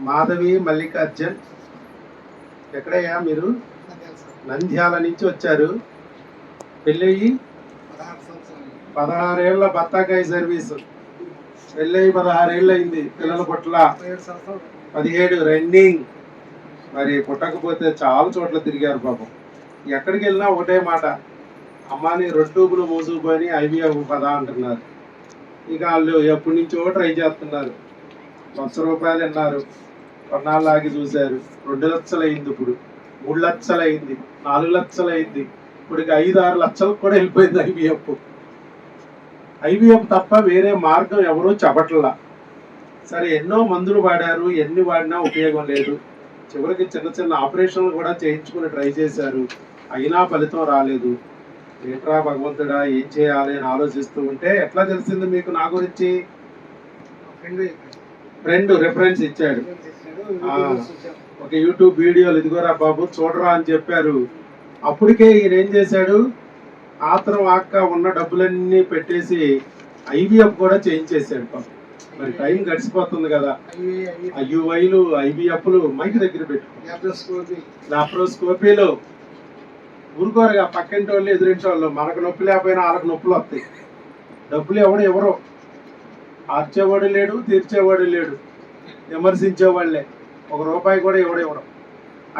మాధవి మల్లికార్జున్. ఎక్కడయ్యా మీరు? నంద్యాల నుంచి వచ్చారు. పెళ్ళయి పదహారేళ్ళ బత్తాకాయ సర్వీస్. పెళ్ళయి పదహారేళ్ళు అయింది పిల్లల పుట్ల. పదిహేడు రన్నింగ్. మరి పుట్టకపోతే చాలా చోట్ల తిరిగారు పాపం. ఎక్కడికి వెళ్ళినా ఒకటే మాట. అమ్మాని రొట్టూపులు మోసుకుపోయి ఐవీఎఫ్ పదా అంటున్నారు. ఇక వాళ్ళు ఎప్పటి నుంచో ట్రై చేస్తున్నారు. లక్ష రూపాయలు విన్నారు కొన్నాళ్ళలాగి చూశారు. రెండు లక్షలు అయింది ఇప్పుడు. మూడు లక్షలు అయింది నాలుగు లక్షలు అయింది ఐదు ఆరు లక్షలకు కూడా వెళ్ళిపోయింది ఐవీఎఫ్ ఐవీఎఫ్ తప్ప వేరే మార్గం ఎవరూ చెప్పట్లా. సరే ఎన్నో మందులు వాడారు. ఎన్ని వాడినా ఉపయోగం లేదు. చివరికి చిన్న చిన్న ఆపరేషన్లు కూడా చేయించుకుని ట్రై చేశారు. అయినా ఫలితం రాలేదు. ఏంట్రా భగవంతుడా? ఏం చేయాలి అని ఆలోచిస్తూ ఉంటే ఎట్లా తెలిసింది మీకు నా గురించి? ఫ్రెండ్ రిఫరెన్స్ ఇచ్చాడు. ఒక యూట్యూబ్ వీడియోలు ఇదిగోరా బాబు చూడరా అని చెప్పారు. అప్పటికే ఈయన ఏం చేశాడు? ఆత్రం ఆక్క ఉన్న డబ్బులన్నీ పెట్టేసి ఐవీఎఫ్ కూడా చేయించేసాడు పాపం. మరి టైం గడిచిపోతుంది కదా. ఐయుఐలు ఐబిఎఫ్లు మైక్ దగ్గర పెట్టు. లాప్రోస్కోపీలు ఊరుకోరుగా పక్కింటి వాళ్ళు ఎదురింటి వాళ్ళు మనకు నొప్పి లేకపోయినా వాళ్ళకి నొప్పులు వస్తాయి. డబ్బులు ఎవడు ఎవరో ఆర్చేవాడు లేడు తీర్చేవాడు లేడు. విమర్శించేవాళ్ళే. ఒక రూపాయి కూడా ఎవడు ఎవరు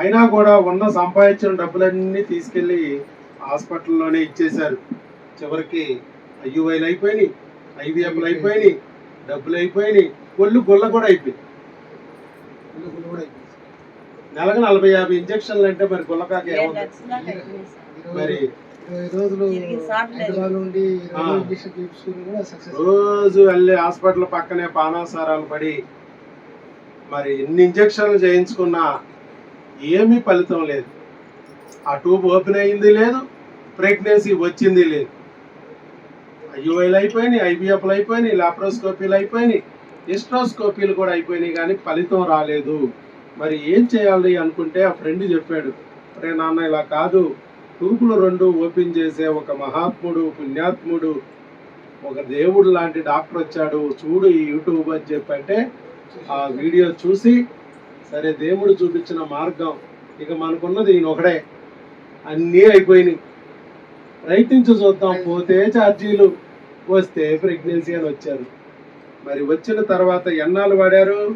అయినా కూడా ఉన్న సంపాదించిన డబ్బులన్నీ తీసుకెళ్ళి హాస్పిటల్లోనే ఇచ్చేశారు. చివరికి ఐయుఐలు అయిపోయినాయి ఐవీఎఫ్లు అయిపోయినాయి డబ్బులు అయిపోయినాయి. ఒళ్ళు గుల్ల కూడా అయిపోయింది. నెలకు నలభై యాభై ఇంజక్షన్లు అంటే మరి గుల్లకాక ఏముంది? మరి రోజు. వెళ్ళి హాస్పిటల్ పక్కనే పానాసారాలు పడి మరి ఎన్ని ఇంజక్షన్లు చేయించుకున్నా ఏమీ ఫలితం లేదు. ఆ ట్యూబ్ ఓపెన్ అయింది లేదు ప్రెగ్నెన్సీ వచ్చింది లేదు. ఐయుఐలు అయిపోయినాయి ఐబిఎఫ్లు అయిపోయినాయి లాప్రోస్కోపీలు అయిపోయినాయి ఎస్ట్రోస్కోపీలు కూడా అయిపోయినాయి కానీ ఫలితం రాలేదు. మరి ఏం చేయాలి అనుకుంటే ఆ ఫ్రెండ్ చెప్పాడు అరే నాన్న ఇలా కాదు ట్యూబులు రెండు ఓపెన్ చేసే ఒక మహాత్ముడు పుణ్యాత్ముడు ఒక దేవుడు లాంటి డాక్టర్ వచ్చాడు. చూడు ఈ యూట్యూబ్ అని చెప్పంటే ఆ వీడియో చూసి సరే దేవుడు చూపించిన మార్గం ఇక మనకున్నది ఈయన ఒకడే. అన్నీ అయిపోయినాయి. రైటింగ్స్ చూద్దాం పోతే ఛార్జీలు వస్తే ప్రెగ్నెన్సీ అని వచ్చారు. మరి వచ్చిన తర్వాత ఎన్నాళ్ళు వాడారు.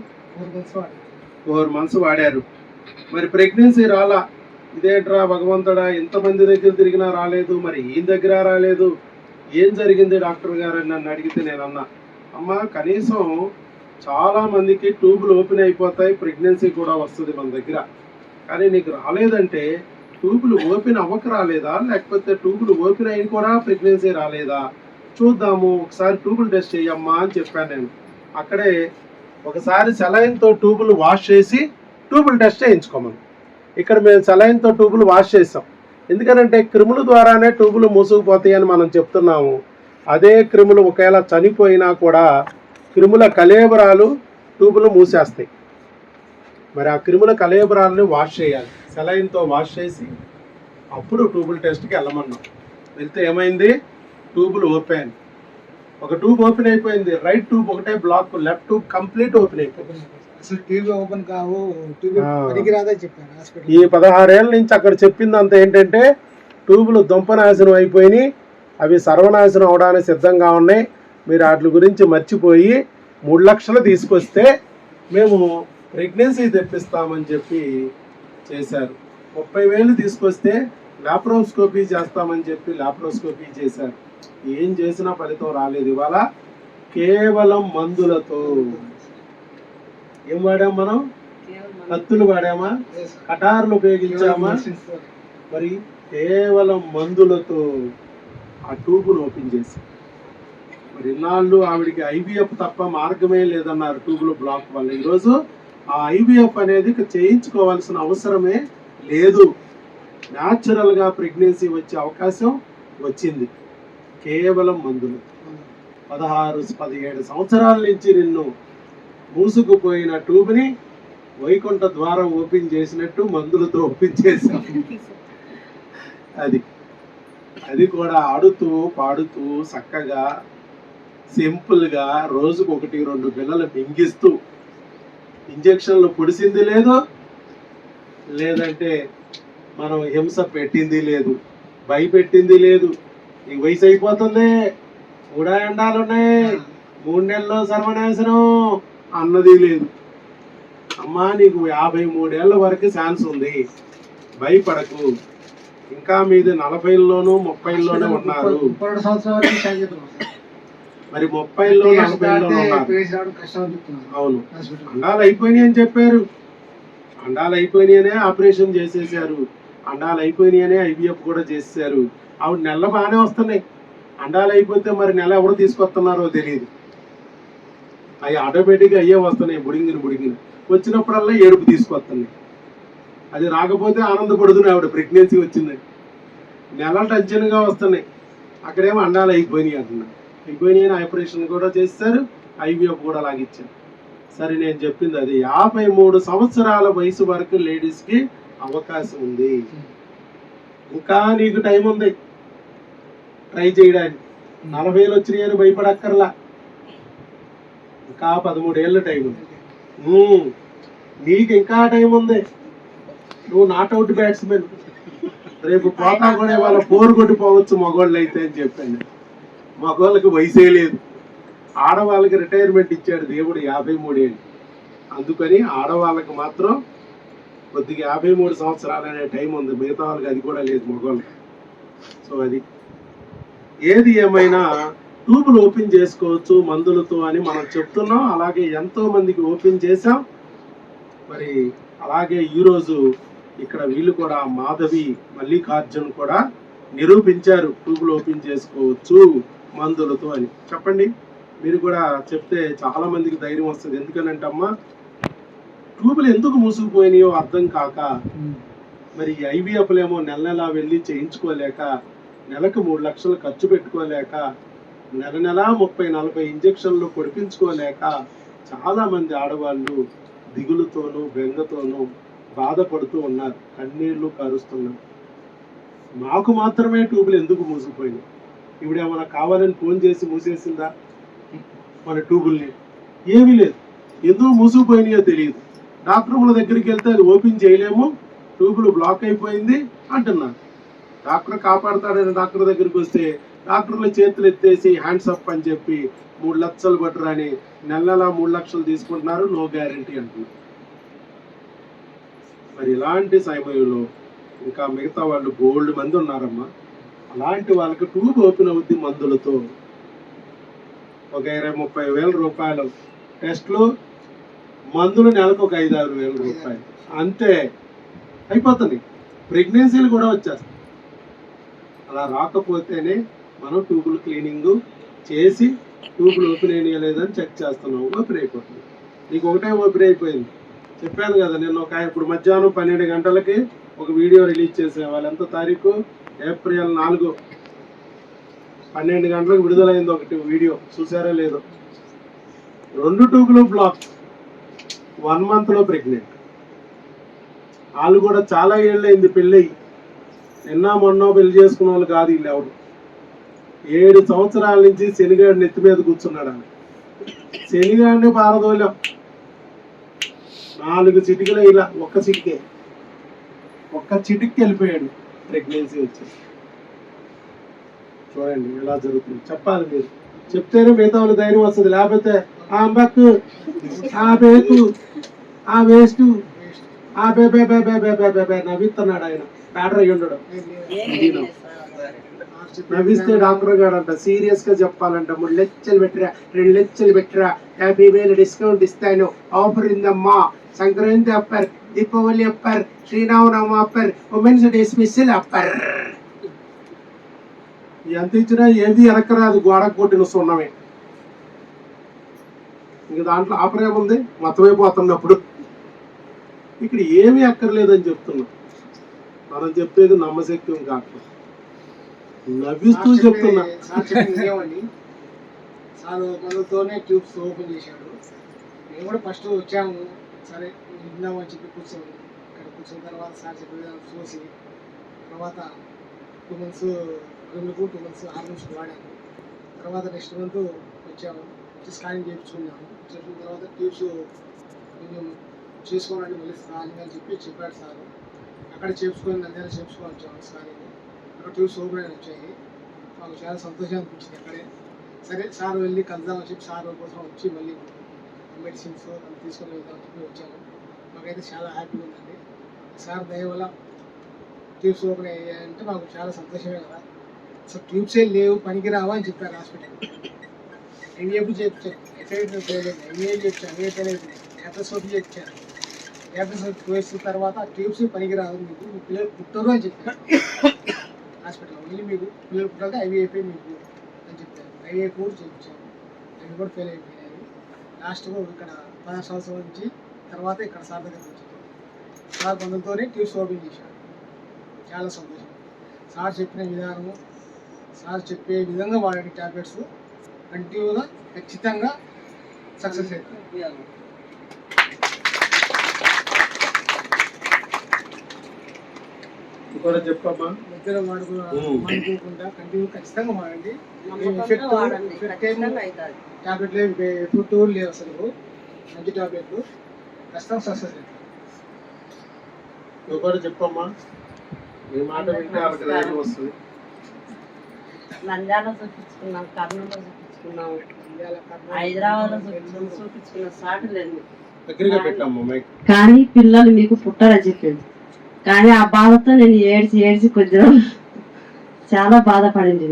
ఫోర్ మంత్స్ వాడారు. మరి ప్రెగ్నెన్సీ రాలా? ఇదేంట్రా భగవంతుడా ఎంతమంది దగ్గర తిరిగినా రాలేదు మరి ఈయన దగ్గర రాలేదు. ఏం జరిగింది డాక్టర్ గారు అని నన్ను అడిగితే నేను అన్నా అమ్మ కనీసం చాలా మందికి ట్యూబ్లు ఓపెన్ అయిపోతాయి ప్రెగ్నెన్సీ కూడా వస్తుంది మన దగ్గర. కానీ నీకు రాలేదంటే ట్యూబులు ఓపెన్ అవ్వక రాలేదా? లేకపోతే ట్యూబులు ఓపెన్ అయిన కూడా ప్రెగ్నెన్సీ రాలేదా? చూద్దాము ఒకసారి ట్యూబులు టెస్ట్ చేయమ్మా అని చెప్పాను నేను. అక్కడే ఒకసారి సెలైన్తో ట్యూబులు వాష్ చేసి ట్యూబులు టెస్ట్ చేయించుకోమని. ఇక్కడ మేము సెలైన్తో ట్యూబులు వాష్ చేస్తాం ఎందుకనంటే క్రిముల ద్వారానే ట్యూబులు మూసుకుపోతాయి అని మనం చెప్తున్నాము. అదే క్రిములు ఒకవేళ చనిపోయినా కూడా క్రిముల కలేబరాలు ట్యూబులు మూసేస్తాయి. మరి ఆ క్రిముల కలేబరాలని వాష్ చేయాలి. సెలైన్తో వాష్ చేసి అప్పుడు ట్యూబుల్ టెస్ట్కి వెళ్ళమన్నాం. వెళ్తే ఏమైంది? ట్యూబులు ఓపెన్ ఒక ట్యూబ్ ఓపెన్ అయిపోయింది. రైట్ ట్యూబ్ ఒకటే block left tube complete open అయిపోయింది. ఈ పదహారేళ్ళ నుంచి అక్కడ చెప్పిందంత ఏంటంటే ట్యూబులు దుంపనాశనం అయిపోయినాయి అవి సర్వనాశనం అవడానికి సిద్ధంగా ఉన్నాయి. మీరు వాటి గురించి మర్చిపోయి మూడు లక్షలు తీసుకొస్తే మేము ప్రెగ్నెన్సీ తెప్పిస్తామని చెప్పి చేశారు. ముప్పై వేలు తీసుకొస్తే లాప్రోస్కోపీ చేస్తామని చెప్పి లాప్రోస్కోపీ చేశారు. ఏం చేసినా ఫలితం రాలేదు. ఇవాళ కేవలం మందులతో ఏం వాడాం మనం? కత్తులు వాడామా? కటార్లు ఉపయోగించామా? మరి కేవలం మందులతో ఆ ట్యూబును ఓపెన్ చేసి. మరి ఇన్నాళ్ళు ఆవిడికి ఐవీఎఫ్ తప్ప మార్గమే లేదన్నారు ట్యూబులు బ్లాక్ వల్ల. ఈరోజు ఆ ఐవీఎఫ్ అనేది చేయించుకోవాల్సిన అవసరమే లేదు. న్యాచురల్గా ప్రెగ్నెన్సీ వచ్చే అవకాశం వచ్చింది. కేవలం మందులు. పదహారు పదిహేడు సంవత్సరాల నుంచి నిన్ను మూసుకుపోయిన ట్యూబ్ని వైకుంఠ ద్వారం ఓపెన్ చేసినట్టు మందులతో ఓపెన్ చేశాం అది అది కూడా ఆడుతూ పాడుతూ చక్కగా సింపుల్గా రోజుకు ఒకటి రెండు పిల్లలు మింగిస్తూ ఇంజక్షన్లు పొడిసింది లేదు లేదంటే మనం హింస పెట్టింది లేదు భయపెట్టింది లేదు. ఈ వయసు అయిపోతుంది మూడా ఎండాలు ఉన్నాయి మూడు నెలల్లో సర్వనాశనం. అన్నది లేదు. అమ్మా నీకు యాభై మూడేళ్ళ వరకు ఛాన్స్ ఉంది. భయపడకు. ఇంకా మీది నలభైల్లోనూ ముప్పైల్లోనే ఉన్నారు. మరి ముప్పైలో నలభైలో అవును. అండాలు అయిపోయినాయి అని చెప్పారు. అండాలు అయిపోయినాయనే ఆపరేషన్ చేసేసారు అండాలు అయిపోయినాయనే ఐవీఎఫ్ కూడా చేసేసారు ఆవిడ నెల బాగానే వస్తున్నాయి. అండాలు అయిపోతే మరి నెల ఎవరు తీసుకొస్తున్నారో తెలియదు. అవి ఆటోమేటిక్గా అయ్యే వస్తున్నాయి బుడింగిని బుడింగిని. వచ్చినప్పుడల్లా ఏడుపు తీసుకొస్తున్నాయి అది రాకపోతే ఆనందపడుతున్నాయి ఆవిడ ప్రెగ్నెన్సీ వచ్చింది. నెలలు టెన్షన్గా వస్తున్నాయి. అక్కడేమో అండాలు అయిపోయినాయి అంటున్నా. అయిపోయినాయి అని ఆపరేషన్ కూడా చేస్తారు ఐవీఎఫ్ కూడా లాగిచ్చారు. సరే నేను చెప్పింది అది. యాభై మూడు సంవత్సరాల వయసు వరకు లేడీస్కి అవకాశం ఉంది. ఇంకా నీకు టైం ఉంది. ట్రై చేయడానికి. నలభైలు వచ్చినాయి అని భయపడక్కర్లా. ఇంకా పదమూడేళ్ళ టైం ఉంది. నీకు ఇంకా టైం ఉంది. నువ్వు నాట్అవుట్ బ్యాట్స్మెన్ రేపు పోతా కూడా వాళ్ళ పోరు కొట్టిపోవచ్చు మగవాళ్ళు అయితే అని చెప్పాను. మగవాళ్ళకి వయసే లేదు. ఆడవాళ్ళకి రిటైర్మెంట్ ఇచ్చాడు దేవుడు యాభై మూడేళ్ళు. అందుకని ఆడవాళ్ళకి మాత్రం కొద్దిగా యాభై మూడు సంవత్సరాలు అనే టైం ఉంది. మిగతా వాళ్ళకి అది కూడా లేదు మగవాళ్ళకి సో అది ఏది ఏమైనా ట్యూబులు ఓపెన్ చేసుకోవచ్చు మందులతో అని మనం చెప్తున్నాం. అలాగే ఎంతో మందికి ఓపెన్ చేసాం మరి అలాగే ఈరోజు ఇక్కడ వీళ్ళు కూడా మాధవి మల్లికార్జున్ కూడా నిరూపించారు ట్యూబులు ఓపెన్ చేసుకోవచ్చు మందులతో అని. చెప్పండి మీరు కూడా చెప్తే చాలా మందికి ధైర్యం వస్తుంది. ఎందుకనంటే అమ్మా ట్యూబులు ఎందుకు మూసుకుపోయినాయో అర్థం కాక మరి ఐవీఎఫ్లేమో నెల నెలా వెళ్ళి చేయించుకోలేక నెలకు మూడు లక్షలు ఖర్చు పెట్టుకోలేక నెల నెలా ముప్పై నలభై ఇంజక్షన్లు పొడిపించుకోలేక చాలా మంది ఆడవాళ్ళు దిగులుతోనూ బెంగతోనూ బాధపడుతూ ఉన్నారు. కన్నీళ్ళు కారుస్తున్నారు. మాకు మాత్రమే ట్యూబ్లు ఎందుకు మూసిపోయినాయి? ఇప్పుడు ఏమైనా కావాలని ఫోన్ చేసి మూసేసిందా? మన ట్యూబుల్ని? ఏమీ లేదు. ఎందుకు మూసుకుపోయినాయో తెలియదు. డాక్టర్ల దగ్గరికి వెళ్తే అది ఓపెన్ చేయలేము. ట్యూబులు బ్లాక్ అయిపోయింది అంటున్నారు. డాక్టర్ కాపాడతాడని డాక్టర్ దగ్గరికి వస్తే డాక్టర్లు చేతులు ఎత్తేసి హ్యాండ్స్ అప్ అని చెప్పి మూడు లక్షలు పట్టురని నెల నెల మూడు లక్షలు తీసుకుంటున్నారు నో గ్యారంటీ అంటున్నారు. మరి ఇలాంటి సమయంలో ఇంకా మిగతా వాళ్ళు గోల్డ్ మంది ఉన్నారమ్మా. అలాంటి వాళ్ళకి ట్యూబ్ ఓపెన్ అవుద్ది మందులతో. ఒక ఇరవై ముప్పై వేల రూపాయలు టెస్ట్లు మందులు నెలకు ఒక ఐదు ఆరు వేల రూపాయలు. అంతే. అయిపోతుంది. ప్రెగ్నెన్సీలు కూడా వచ్చేస్తాయి. అలా రాకపోతేనే మనం ట్యూబుల్ క్లీనింగ్ చేసి ట్యూబులు ఓపెన్ అయినాయా లేదని చెక్ చేస్తున్నాం. ఓపెన్ అయిపోతుంది. నీకు ఒకటే ఓపెన్ అయిపోయింది. చెప్పాను కదా నేను ఒక ఇప్పుడు మధ్యాహ్నం పన్నెండు గంటలకి ఒక వీడియో రిలీజ్ చేసే వాళ్ళు ఎంత తారీఖు? ఏప్రిల్ నాలుగు. పన్నెండు గంటలకు విడుదలైంది ఒకటి వీడియో. చూసారో లేదో. రెండు ట్యూబులు బ్లాక్ వన్ మంత్లో ప్రెగ్నెంట్ వాళ్ళు కూడా చాలా ఏళ్ళైంది పెళ్ళి నిన్న మొన్న పెళ్ళి చేసుకున్న వాళ్ళు కాదు వీళ్ళు ఎవరు. ఏడు సంవత్సరాల నుంచి శనిగాడు నెత్తి మీద కూర్చున్నాడు అని శనిగాడిని పారదోలాం. నాలుగు చిటికలు ఇలా ఒక్క చిటికే. ఒక్క చిటికి వెళ్ళిపోయాడు ప్రెగ్నెన్సీ వచ్చి. చూడండి ఎలా జరుగుతుంది. చెప్పాలి మీరు. చెప్తేనే మిగతా వాళ్ళు ధైర్యం వస్తుంది. లేకపోతే ఆ అంబక్కు ఆ బేకు ఆ వేస్ట్ ఆ బే బే బే బే బే బే బే నవ్విస్తున్నాడు ఆయన. బ్యాటర్ అయ్యి ఉండడం. నవ్విస్తే డాక్టర్ గారు అంట సీరియస్గా చెప్పాలంట. మూడు లెచ్చలు పెట్టరా రెండు లెచ్చలు పెట్టరా. యాభై వేలు డిస్కౌంట్ ఇస్తాను. Offer ఇందమ్మా Sankranti offer Deepavali offer Sri Rama Navami offer women's day special offer. ఎంత ఇచ్చినా ఏది వెనకరాదు గోడ కొట్టిన సున్నమే. ఇంక దాంట్లో ఆఫర్ ఏముంది? మతమైపోతున్నప్పుడు ఇక్కడ ఏమీ అక్కర్లేదని చెప్తున్నాం. మనం చెప్పేది నమ్మశక్యం కాదు. నవ్విస్తూ చెప్తున్నా. సార్ మనతోనే ట్యూబ్స్ ఓపెన్ చేశాడు. మేము కూడా ఫస్ట్ వచ్చాము. సరే విన్నామని చెప్పి కూర్చోము. ఇక్కడ కూర్చున్న తర్వాత సార్ చెప్పిన చూసి. తర్వాత టూ మంత్స్ రెండుకు టూ మంత్స్ హార్మోన్స్ వాడాము. తర్వాత నెక్స్ట్ మంత్ వచ్చాము. వచ్చి స్కానింగ్ చేయించుకున్నాము. చేసిన తర్వాత ట్యూబ్స్ కొంచెం చేసుకోవాలని మళ్ళీ స్కానింగ్ అని చెప్పి చెప్పాడు సార్. అక్కడ చేపించుకొని నంద్యాల వచ్చాము స్కానింగ్ అక్కడ ట్యూబ్స్ ఓపెన్ వచ్చాయి మాకు చాలా సంతోషం అనిపించింది అక్కడే. సరే సార్ వెళ్ళి కలుద్దామని చెప్పి సార్ కోసం వచ్చి మళ్ళీ మెడిసిన్స్ అవి తీసుకొని వెళ్దామని చెప్పి వచ్చాము మాకైతే చాలా హ్యాపీగా ఉందండి. సార్ దయ వల్ల ట్యూబ్స్ ఓపెన్ అయ్యాయంటే మాకు చాలా సంతోషమే కదా. సో ట్యూబ్సే లేవు పనికి రావా అని చెప్పారు హాస్పిటల్ ఎన్ని ఎప్పుడు చెప్పాను ఎక్సైజ్ పోయలేదు ఎంఏ చెప్పాను ఎంఏ తెలియదు. గ్యాప్రసోపి చెప్పారు. గ్యాప్రసోపి వేసిన తర్వాత ట్యూబ్స్ పనికి రాదు మీకు మీ పిల్లలు పుట్టరు అని చెప్పారు. హాస్పిటల్ వెళ్ళి మీకు పిల్లలు పుట్టాక అవి మీకు అని చెప్పారు. అవి కూడా చేయించాము అవి కూడా ఫెయిల్ అయిపోయినాయి. లాస్ట్ ఇక్కడ పదహారు సంవత్సరాల నుంచి తర్వాత ఇక్కడ సార్ దగ్గరికి వచ్చాము సార్ బంధులతోనే ట్యూబ్స్ ఓపెన్ చేశాను చాలా సంతోషం. సార్ చెప్పిన విధానము సార్ చెప్పే విధంగా వాడే ట్యాబ్లెట్స్ కంటిన్యూగా ఖచ్చితంగా సక్సెస్ అవుతుంది కూడా చెప్పమ్మా. ఉమ్. వాడుకోకుండా కంటిన్యూ ఖచ్చితంగా వాడండి. ట్యాబ్లెట్లు ఎప్పుడు టూర్ లేవు అసలు. మంచి ట్యాబ్లెట్లు ఖచ్చితంగా సక్సెస్ కూడా చెప్పమ్మా. నీ మాట వింటే వాళ్ళకి ధైర్యం వస్తుంది. నంద్యాల చూపించుకున్నాం కర్నూలు చూపించుకున్నాం. ఇండియాలో కర్నూలు, హైదరాబాద్లో బెంగళూరు, చూపించుకున్న సాటు లేదు మైక్. కానీ పిల్లలు మీకు పుట్టారని చెప్పింది. కానీ ఆ బాధతో నేను ఏడ్చి ఏడ్చి కొద్దిగా చాలా బాధపడింది.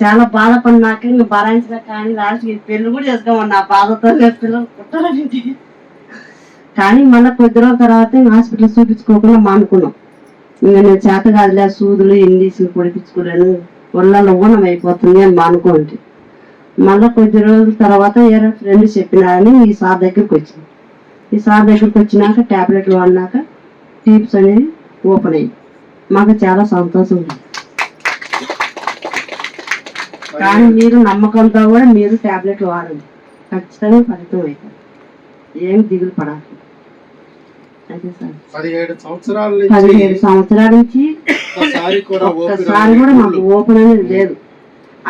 చాలా బాధపడినాక ఇంకా భరాయించగా కానీ లాస్ట్ పెళ్ళి కూడా చేసుకోమని నా బాధతో పిల్లలు పుట్టారని కానీ మళ్ళీ కొద్ది రోజుల తర్వాత ఇంకా హాస్పిటల్ చూపించుకోకుండా మానుకున్నాం ఇంకా నేను చేత కాదులే సూదులు ఇంగ్లీషులు పొడిపించుకోలేను ఒళ్ళలో ఊనం అయిపోతుంది అని మానుకోండి మళ్ళీ కొద్ది రోజుల తర్వాత ఏదో ఫ్రెండ్ చెప్పినారని ఈ సార్ దగ్గరికి వచ్చింది ఈ సార్ దగ్గరికి వచ్చినాక టాబ్లెట్లు వాడినాక టీప్స్ అనేది ఓపెన్ అయ్యి. మాకు చాలా సంతోషం. ఉంది కానీ మీరు నమ్మకంతో కూడా మీరు టాబ్లెట్లు వాడండి. ఖచ్చితంగా ఫలితం అవుతుంది. ఏం దిగులు పడాలి పదిహేడు సంవత్సరాల నుంచి ఒక్కసారి కూడా మాకు ఓపెన్ అనేది లేదు.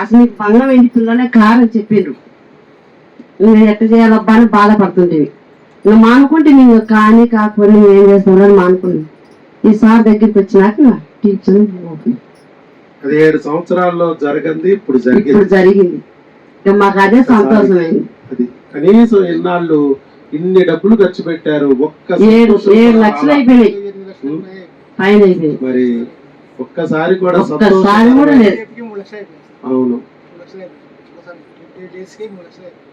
అసలు మీకు బంగం ఇంటి పిల్లలే కారని చెప్పిండ్రు. నేను ఎట్ట చేయాలబ్బా అని బాధపడుతుంటేవి ఇంకా మానుకుంటే నేను కానీ కాకపోతే నేను ఏం చేస్తాను అని మానుకున్నాను ఈ సార్ దగ్గరికి వచ్చినాక టీచర్ పదిహేడు సంవత్సరాల్లో జరగంది ఇప్పుడు జరిగింది. ఇప్పుడు జరిగింది. ఇక మాకు అదే సంతోషమైంది. అది కనీసం ఎన్నాళ్ళు ఇన్ని డబ్బులు ఖర్చు పెట్టారు ఒక్క ఏడు ఏడు లక్షలు. అయిపోయినాయి. మరి ఒక్కసారి కూడా ఒక్కసారి కూడా లేదు. అవును.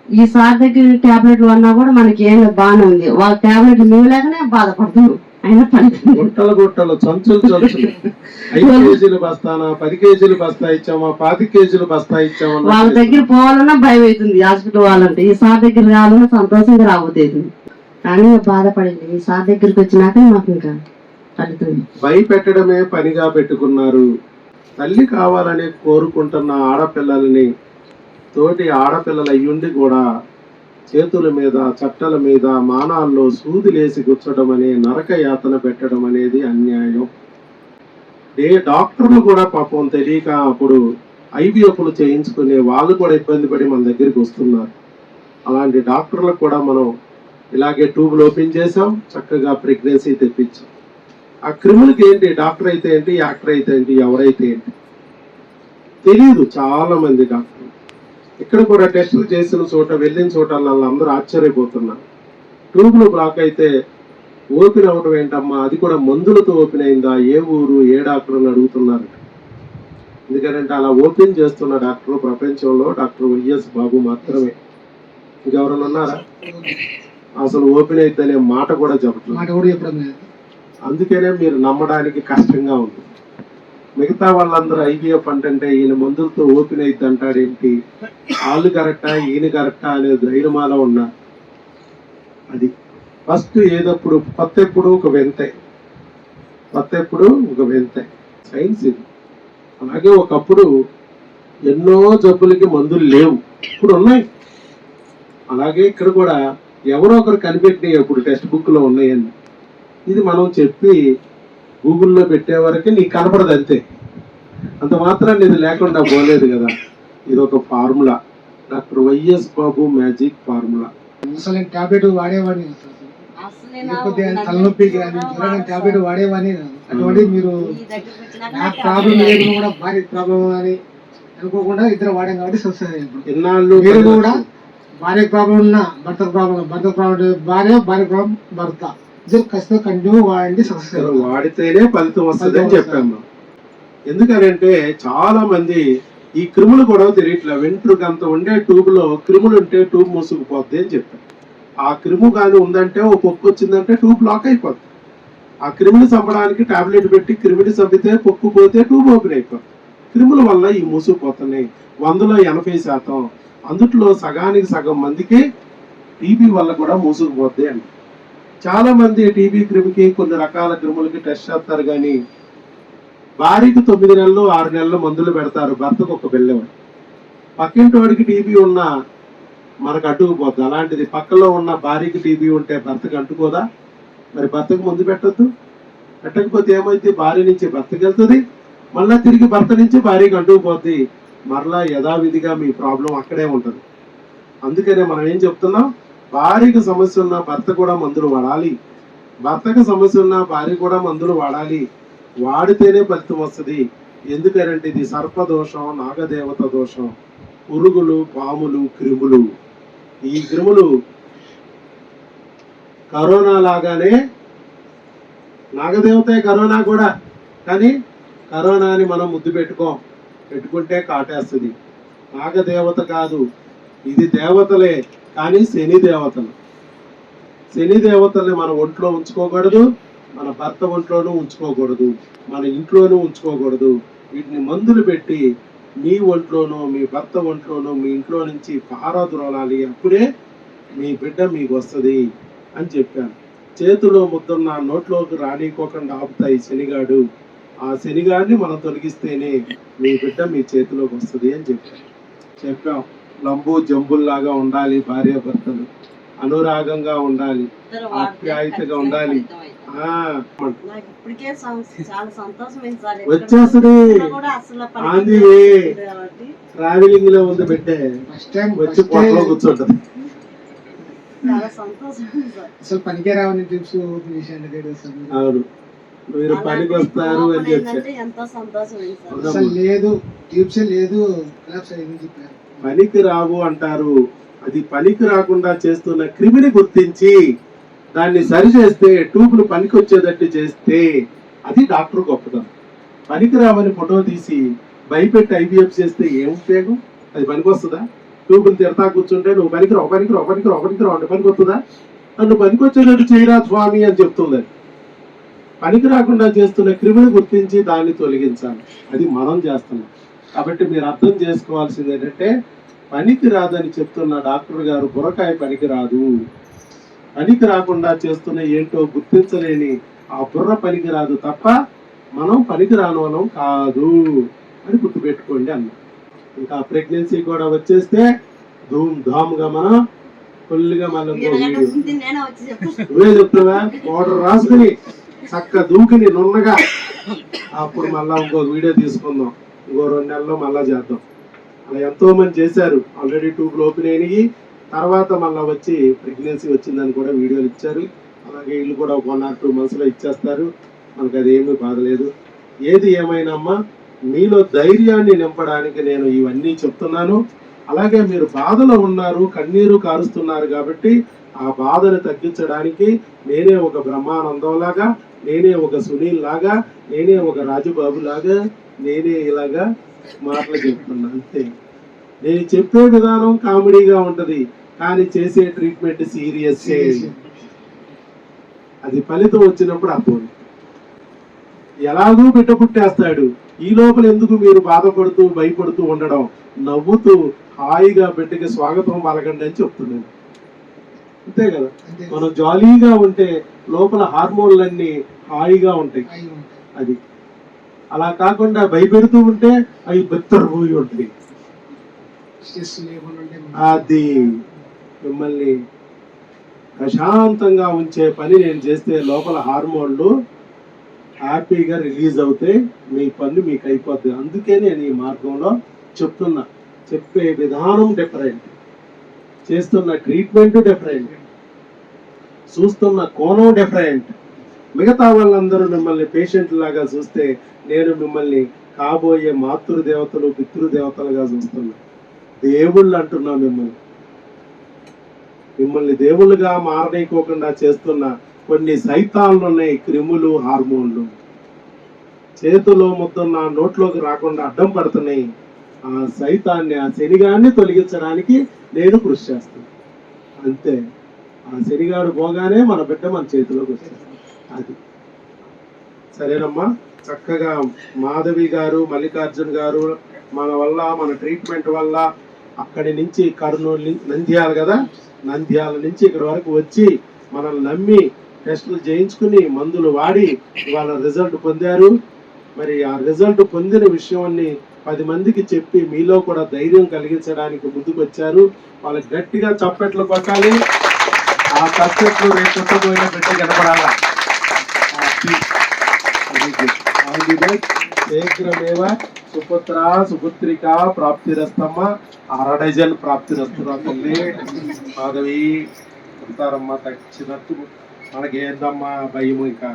ఈ సార్ దగ్గర టాబ్లెట్లు అన్నా కూడా మనకి ఏం బాగానే ఉంది. వాళ్ళ టాబ్లెట్లు మిగలేకనే బాధపడుతున్నాం. అయినా ఫలితం గుట్టలు గుట్టలు చంచులు చంచులు. ఐదు కేజీలు బస్తానా పది కేజీలు బస్తా ఇచ్చామా పాతి కేజీలు బస్తా ఇచ్చామా? వాళ్ళ దగ్గర పోవాలన్నా భయం అవుతుంది. హాస్పిటల్ వాళ్ళంటే ఈ సార్ దగ్గర రావాలన్నా సంతోషంగా రాబోతుంది కానీ బాధపడింది ఈ సార్ దగ్గరికి వచ్చినాక మాకు ఇంకా ఫలితం భయపెట్టడమే పనిగా పెట్టుకున్నారు. తల్లి కావాలని కోరుకుంటున్న ఆడపిల్లల్ని తోటి ఆడపిల్లల అయ్యుండి కూడా చేతుల మీద చట్టల మీద మానాల్లో సూదిలేసి గుచ్చడం అనే నరక యాతన పెట్టడం అనేది అన్యాయం. ఏ డాక్టర్లు కూడా పాపం తెలియక అప్పుడు ఐవీఎఫ్లు చేయించుకునే వాళ్ళు కూడా ఇబ్బంది పడి మన దగ్గరికి వస్తున్నారు. అలాంటి డాక్టర్లకు కూడా మనం ఇలాగే ట్యూబ్లు ఓపెన్ చేసాం చక్కగా ప్రెగ్నెన్సీ తెప్పించాం. ఆ క్రిమినల్కి ఏంటి? డాక్టర్ అయితే ఏంటి? యాక్టర్ అయితే ఏంటి? ఎవరైతే ఏంటి? తెలియదు చాలా మంది డాక్టర్లు. ఇక్కడ కూడా టెస్టులు చేసిన చోట వెళ్ళిన చోట అందరూ ఆశ్చర్యపోతున్నారు. ట్యూబ్లు బ్లాక్ అయితే ఓపెన్ అవ్వడం ఏంటమ్మా? అది కూడా మందులతో ఓపెన్ అయిందా? ఏ ఊరు ఏ డాక్టర్ అని అడుగుతున్నారు. ఎందుకంటే అలా ఓపెన్ చేస్తున్న డాక్టర్ ప్రపంచంలో డాక్టర్ వైఎస్ బాబు మాత్రమే. ఇంకెవరైనా ఉన్నారా? అసలు ఓపెన్ మాట కూడా చెప్పట్లేదు మాట కూడా చెప్పడం లేదు. అందుకనే మీరు నమ్మడానికి కష్టంగా ఉంది. మిగతా వాళ్ళందరూ ఐవీఎఫ్ అంటే ఈయన మందులతో ఓపెన్ అయిద్ది అంటాడేంటి వాళ్ళు కరెక్టా ఈయన కరెక్టా అనే ధైర్యమాల ఉన్నా. అది ఫస్ట్ ఏదప్పుడు పత్తెప్పుడు ఒక వెంతే. ఎప్పుడు ఒక వెంతే. సైన్స్ ఇది. అలాగే ఒకప్పుడు ఎన్నో జబ్బులకి మందులు లేవు. ఇప్పుడు ఉన్నాయి. అలాగే ఇక్కడ కూడా ఎవరో ఒకరు కనిపెట్టినాయి ఇప్పుడు టెక్స్ట్ బుక్లో ఉన్నాయని. ఇది మనం చెప్పి గూగుల్లో పెట్టే వరకు నీకు కనపడదు అంతే. అంత మాత్రాన్ని ఇది లేకుండా పోలేదు కదా. ఇది ఒక formula. Doctor YS Babu magic formula. అసలు నేను టాబ్లెట్ వాడేవాడిని కొద్దిగా నన్ను తలనొప్పికి కానీ జ్వరం. టాబ్లెట్ వాడేవాడిని అటువంటి మీరు నా ప్రాబ్లం. లేదు కూడా భార్య ప్రాబ్లం అని అనుకోకుండా ఇద్దరు వాడాం కాబట్టి సక్సెస్ అయ్యాం ఇన్నాళ్ళు మీరు కూడా భార్య ప్రాబ్లం ఉన్నా భర్త ప్రాబ్లం భర్త ప్రాబ్లం భార్య భార్య ప్రాబ్లం భర్త. ఖచ్చితంగా కంటిన్యూ వాడండి సక్సెస్ వాడితేనే ఫలితం వస్తుంది అని చెప్పాము మనం. ఎందుకనంటే చాలా మంది ఈ క్రిములు కూడా తెలియట్లే వెంట్రుక అంత ఉండే ట్యూబ్లో క్రిములు ఉంటే ట్యూబ్ మూసుకుపోద్ది అని చెప్పారు. ఆ క్రిము కానీ ఉందంటే ఓ పొక్కు వచ్చిందంటే ట్యూబ్ లాక్ అయిపోద్ది. ఆ క్రిమిని చంపడానికి టాబ్లెట్ పెట్టి క్రిమిని చంపితే పొక్కు పోతే ట్యూబ్ ఓపెన్ అయిపోద్ది. క్రిముల వల్ల ఈ మూసుకుపోతున్నాయి. వందలో ఎనభై శాతం. అందుట్లో సగానికి సగం మందికి టీబీ వల్ల కూడా మూసుకుపోద్ది అండి చాలా మంది టీబీ క్రిమికి కొన్ని రకాల క్రిములకి టెస్ట్ చేస్తారు కానీ భార్యకి తొమ్మిది నెలలు ఆరు నెలలు మందులు పెడతారు. భర్తకు ఒక బెల్లెవాడు పక్కింటి వాడికి టీబీ ఉన్నా మనకు అంటుకుపోద్ది అలాంటిది పక్కలో ఉన్న భార్యకి టీబీ ఉంటే భర్తకు అంటుకోదా? మరి భర్తకు మందు పెట్టద్దు? పెట్టకపోతే ఏమైంది భార్య నుంచి భర్తకి వెళ్తుంది. మళ్ళా తిరిగి భర్త నుంచి భార్యకి అంటుకుపోద్ది మరలా యథావిధిగా మీ ప్రాబ్లం అక్కడే ఉంటుంది. అందుకనే మనం ఏం చెప్తున్నాం? భార్యకు సమస్య ఉన్న భర్త కూడా మందులు వాడాలి. భర్తకు సమస్య ఉన్న భార్య కూడా మందులు వాడాలి. వాడితేనే ఫలితం వస్తుంది. ఎందుకనంటే ఇది సర్పదోషం నాగదేవత దోషం. పురుగులు పాములు క్రిములు. ఈ క్రిములు కరోనా లాగానే నాగదేవతే కరోనా కూడా. కానీ కరోనాని మనం ముద్దు పెట్టుకోం. పెట్టుకుంటే కాటేస్తుంది. నాగదేవత కాదు. ఇది దేవతలే కానీ శని దేవతలు. శని దేవతల్ని మన ఒంట్లో ఉంచుకోకూడదు మన భర్త ఒంట్లోనూ ఉంచుకోకూడదు మన ఇంట్లోనూ ఉంచుకోకూడదు. వీటిని మందులు పెట్టి మీ ఒంట్లోనూ మీ భర్త ఒంట్లోనూ మీ ఇంట్లో నుంచి పారాదురాలి అప్పుడే మీ బిడ్డ మీకు వస్తుంది అని చెప్పాను. చేతిలో ముద్దున్న నోట్లోకి రానికోకుండా ఆపుతాయి శనిగాడు. ఆ శనిగాడిని మనం తొలగిస్తేనే మీ బిడ్డ మీ చేతిలోకి వస్తుంది అని చెప్పాను. చెప్పాం. లంబు జంబుల్లాగా ఉండాలి భార్య భర్తలు. అనురాగంగా ఉండాలి. ఆప్యాయతగా ఉండాలి. వచ్చేస్తుంది. కాబట్టి. ట్రావెలింగ్లో ఉంది పెట్టే. ఫస్ట్ టైం వచ్చి పొట్టలో కూర్చుంటది. చాలా సంతోషం సార్. అసలు పనికే రావని టిప్స్. అవును. మీరు పనికి వస్తారు అని చెప్పారు. లేదు ట్యూబ్స్ లేదు చెప్పారు. పనికి రావు అంటారు. అది పనికి రాకుండా చేస్తున్న క్రిమిని గుర్తించి దాన్ని సరిచేస్తే ట్యూబ్లు పనికి వచ్చేటట్టు చేస్తే అది డాక్టర్ గొప్పతనం. పనికి రావని ఫోటో తీసి భయపెట్టి ఐబిఎఫ్ చేస్తే ఏం ఉపయోగం? అది పనికి వస్తుందా? ట్యూబులు తిడతా కూర్చుంటే నువ్వు పనికి రావు పనికి రావు పనికి రావు పనికి రావు అంటే పనికి వస్తుందా? నన్ను పనికి వచ్చేటట్టు చేయరా స్వామి అని చెప్తుంది. పనికి రాకుండా చేస్తున్న క్రిమిని గుర్తించి దాన్ని తొలగించాలి. అది మనం చేస్తున్నాం. కాబట్టి మీరు అర్థం చేసుకోవాల్సింది ఏంటంటే పనికి రాదని చెప్తున్న డాక్టర్ గారు బుర్రకాయ పనికి రాదు. పనికి రాకుండా చేస్తున్న ఏంటో గుర్తించలేని ఆ బుర్ర పనికి రాదు తప్ప మనం పనికి రాని వాళ్ళం కాదు అని గుర్తుపెట్టుకోండి అన్న. ఇంకా ప్రెగ్నెన్సీ కూడా వచ్చేస్తే ధూమ్ ధామ్గా మనం ఫుల్గా మళ్ళీ నువ్వే చెప్తావా? పౌడర్ రాసుకుని చక్క దూకిని నున్నగా. అప్పుడు మళ్ళా ఇంకో వీడియో తీసుకుందాం. ఇంకో రెండు నెలల్లో మళ్ళా చేద్దాం. అలా ఎంతో మంది చేశారు ఆల్రెడీ టూ ఓపెన్ అయినవి తర్వాత మళ్ళీ వచ్చి ప్రెగ్నెన్సీ వచ్చిందని కూడా వీడియోలు ఇచ్చారు. అలాగే ఇల్లు కూడా ఒక వన్ ఆర్ టూ మంత్స్లో ఇచ్చేస్తారు. మనకు అది ఏమీ బాధలేదు. ఏది ఏమైనా అమ్మా మీలో ధైర్యాన్ని నింపడానికి నేను ఇవన్నీ చెప్తున్నాను. అలాగే మీరు బాధలో ఉన్నారు కన్నీరు కారుస్తున్నారు కాబట్టి ఆ బాధను తగ్గించడానికి నేనే ఒక బ్రహ్మానందం లాగా నేనే ఒక సునీల్ లాగా నేనే ఒక రాజుబాబు లాగా నేనే ఇలాగా మాటలు చెప్తున్నా అంతే. నేను చెప్పే విధానం కామెడీగా ఉంటది కానీ చేసే ట్రీట్మెంట్ సీరియస్ అది ఫలితం వచ్చినప్పుడు అర్థం ఎలాగూ బిడ్డ పుట్టేస్తాడు. ఈ లోపల ఎందుకు మీరు బాధపడుతూ భయపడుతూ ఉండడం? నవ్వుతూ హాయిగా బిడ్డకి స్వాగతం పలకండి అని చెప్తున్నాను. అంతే కదా? మనం జాలీగా ఉంటే లోపల హార్మోన్లన్నీ హాయిగా ఉంటాయి. అది. అలా కాకుండా భయపెడుతూ ఉంటే అవి బెత్తరపోయి ఉంటుంది అది మిమ్మల్ని ప్రశాంతంగా ఉంచే పని నేను చేస్తే లోపల హార్మోన్లు హ్యాపీగా రిలీజ్ అవుతాయి మీ పనులు మీకు అయిపోద్ది అందుకే నేను ఈ మార్గంలో చెప్తున్నా. చెప్పే విధానం డిఫరెంట్ చేస్తున్న ట్రీట్మెంట్ డిఫరెంట్ చూస్తున్న కోణం డిఫరెంట్ మిగతా వాళ్ళందరూ మిమ్మల్ని పేషెంట్ లాగా చూస్తే నేను మిమ్మల్ని కాబోయే మాతృదేవతలు పితృదేవతలుగా చూస్తున్నా. దేవుళ్ళు అంటున్నా మిమ్మల్ని. మిమ్మల్ని దేవుళ్ళుగా మారనీకోకుండా చేస్తున్న కొన్ని సైతాన్లు ఉన్నాయి క్రిములు హార్మోన్లు. చేతిలో ముద్దున్న నోట్లోకి రాకుండా అడ్డం పడుతున్నాయి. ఆ సైతాన్ని ఆ శనిగాన్ని తొలగించడానికి నేను కృషి చేస్తాను అంతే. ఆ శనిగాడు పోగానే మన బిడ్డ మన చేతిలోకి వచ్చేస్తాను అది. సరేనమ్మా. చక్కగా మాధవి గారు మల్లికార్జున్ గారు మన వల్ల మన ట్రీట్మెంట్ వల్ల అక్కడి నుంచి కర్నూలు నంద్యాల కదా? నంద్యాల నుంచి ఇక్కడ వరకు వచ్చి మనల్ని నమ్మి టెస్టులు చేయించుకుని మందులు వాడి వాళ్ళ రిజల్ట్ పొందారు. మరి ఆ రిజల్ట్ పొందిన విషయాన్ని పది మందికి చెప్పి మీలో కూడా ధైర్యం కలిగించడానికి ముందుకు వచ్చారు వాళ్ళకి గట్టిగా చప్పట్లు కొట్టాలి. ఆ చప్పట్లు రేపు కొట్టబోయిన బిడ్డ కనపడాలా? శీఘ్రమేవ సుపుత్ర సుపుత్రిక ప్రాప్తిరస్తమ్మ. అర డజన్ ప్రాప్తిరస్తురా తల్లి. మాధవి అంటారమ్మా తచ్చినట్టు మనకేందమ్మా భయం ఇంకా?